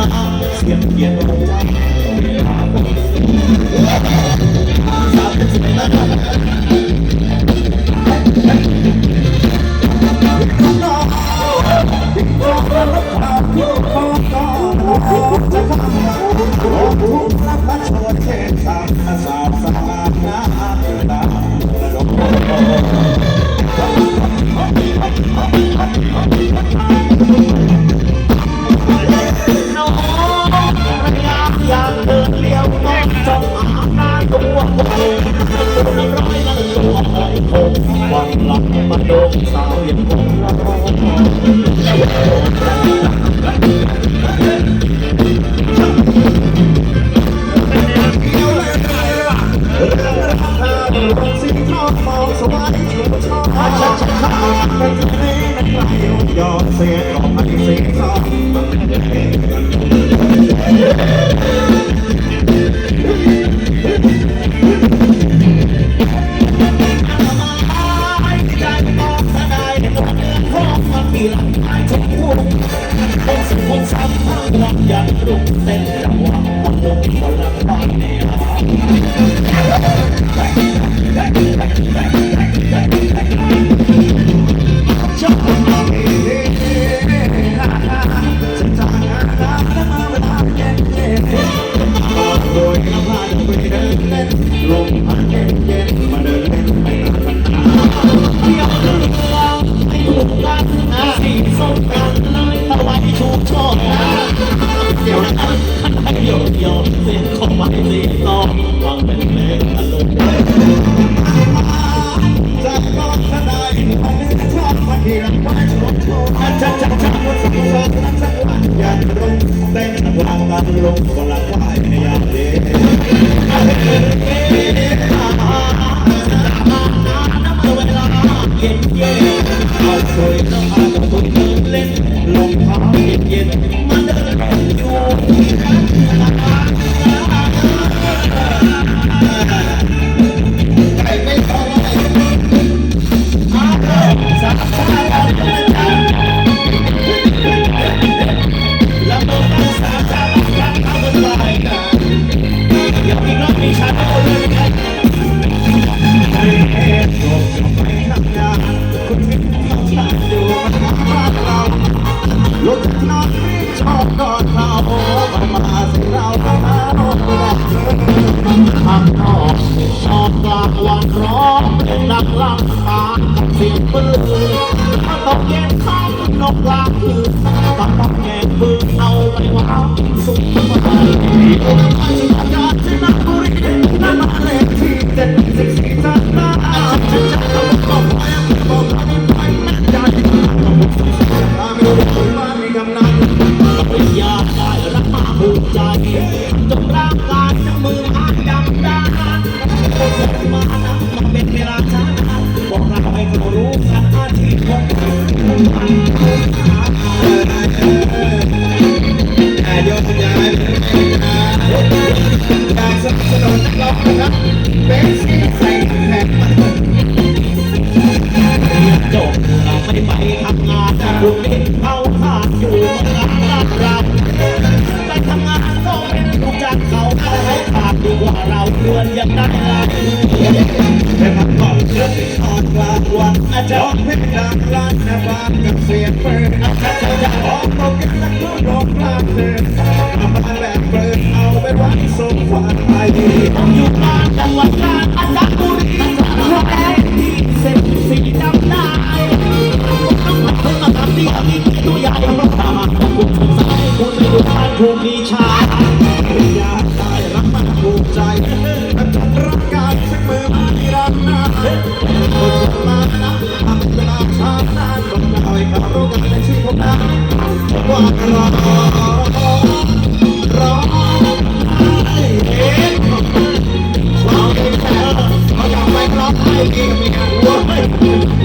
อยู่กลางนาเสียงเกียนหัวใจสาวเป็นสิ่งนั้นน้ ตัวหอยโคงวันหลังมาโดนสาวอย่า วังวันยังรุ่งเส้นจังหวะมันลงคนละบ้านในหา สียงของไม้สีส้มฟังเป็นเพลงตลกจากนอนทนายมันชอบมาที่รักไว้ชมชมชักชักชักวันสักวันนั้นสักวันยันรุ่งเต้นวันกันลงคนละควาในยามเย็นเย็นเย็นเอา ทำนอกชอบกลางวันร้องเป็นดังลังปานกับเสียงปืนถ้าตกเย็นข้ามนกกลางคืนต้องต้องแงปืนเอาไว้วางสุขสบายที่อุดมไปสุดยอดที่นักบุรีนั่นมาเลขที่เจ็ดสิบสี่จันทร์ฉันจะทำบอกไว้บอกไว้ไม่มั่นใจต้องบุกสุดสายตาไม่รู้ว่ามีกำนันปริญญาได้รักมาภูมิใจจงร่างกายทั้ง มืออาจำได้มานะมาเป็นเวลาช้าบอกเราให้เขารู้กันอาชีพของอายุทยายการสนับสนุนนักร้องนะครับเป็นสีใส่แผ่นจบเราไม่ไปทำงานคุณเห็นเขา เดือนยังได้ไรไปพักผ่อนเพื่อไปนอนกลางวันอาจจะเพชรดังร้านนะบ้านกับเสียงเปิดอาจจะอยากออกตกกันแล้วก็โดนกลางเดินเอามาแลกเปิดเอาไปไว้ส่งฝันไปอยู่บ้านจังหวัดกาญจน รู้กันในชีวิตผมนะว่าร้องร้องไห้เห็นความเป็นแท้เราจะไปร้องให้กับมีการหัว